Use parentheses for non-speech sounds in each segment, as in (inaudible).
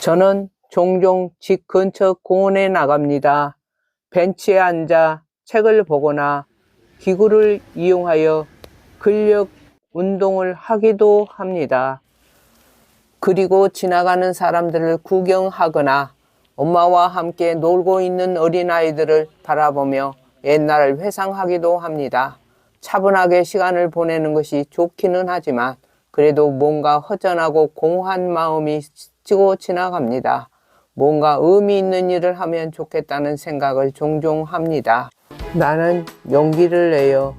저는 종종 집 근처 공원에 나갑니다. 벤치에 앉아 책을 보거나 기구를 이용하여 근력 운동을 하기도 합니다. 그리고 지나가는 사람들을 구경하거나 엄마와 함께 놀고 있는 어린아이들을 바라보며 옛날을 회상하기도 합니다. 차분하게 시간을 보내는 것이 좋기는 하지만 그래도 뭔가 허전하고 공허한 마음이 스치고 지나갑니다. 뭔가 의미 있는 일을 하면 좋겠다는 생각을 종종 합니다. 나는 용기를 내어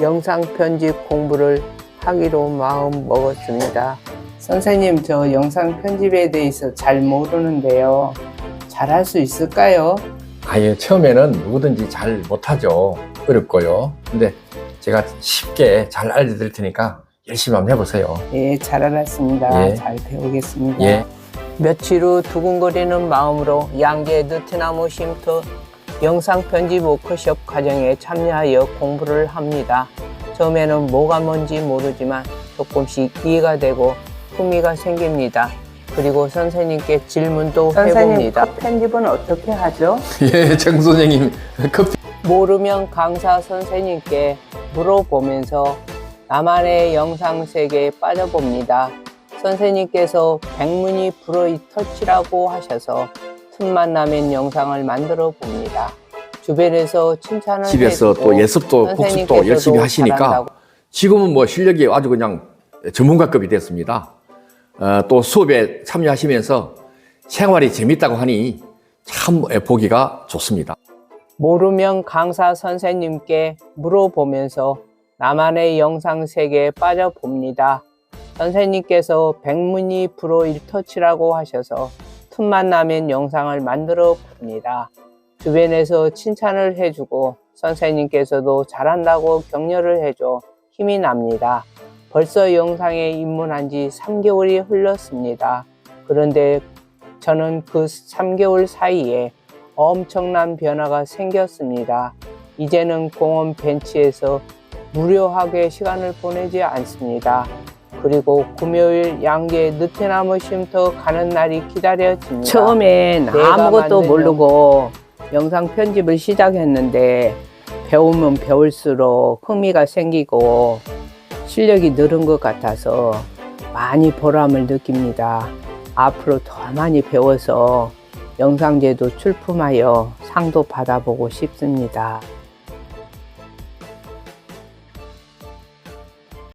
영상 편집 공부를 하기로 마음 먹었습니다. 선생님, 저 영상 편집에 대해서 잘 모르는데요. 잘할 수 있을까요? 아예 처음에는 누구든지 잘 못하죠. 어렵고요. 근데 제가 쉽게 잘 알려드릴 테니까 열심히 한번 해보세요. 예, 잘 알았습니다. 예. 잘 배우겠습니다. 예. 며칠 후 두근거리는 마음으로 양재 느티나무 쉼터 영상 편집 워크숍 과정에 참여하여 공부를 합니다. 처음에는 뭐가 뭔지 모르지만 조금씩 이해가 되고 흥미가 생깁니다. 그리고 선생님께 질문도 해봅니다. 편집은 어떻게 하죠? (laughs) 예, 정 선생님 커피. 모르면 강사 선생님께 물어보면서 나만의 영상 세계에 빠져봅니다. 선생님께서 백문이 불어이 터치라고 하셔서 틈만 나면 영상을 만들어 봅니다. 주변에서 칭찬을 집에서 해주고 또 예습도 복습도 열심히 하시니까 잘한다고 지금은 뭐 실력이 아주 그냥 전문가급이 됐습니다. 어, 또 수업에 참여하시면서 생활이 재밌다고 하니 참 보기가 좋습니다. 모르면 강사 선생님께 물어보면서 나만의 영상 세계에 빠져 봅니다. 선생님께서 백문이 불어 일 터치라고 하셔서 틈만 나면 영상을 만들어 봅니다. 주변에서 칭찬을 해주고 선생님께서도 잘한다고 격려를 해줘 힘이 납니다. 벌써 영상에 입문한 지 3개월이 흘렀습니다. 그런데 저는 그 3개월 사이에 엄청난 변화가 생겼습니다. 이제는 공원 벤치에서 무료하게 시간을 보내지 않습니다. 그리고 금요일 양재 느티나무 쉼터 가는 날이 기다려집니다. 처음엔 아무것도 모르고 영상 편집을 시작했는데 배우면 배울수록 흥미가 생기고 실력이 늘은 것 같아서 많이 보람을 느낍니다. 앞으로 더 많이 배워서 영상제도 출품하여 상도 받아보고 싶습니다.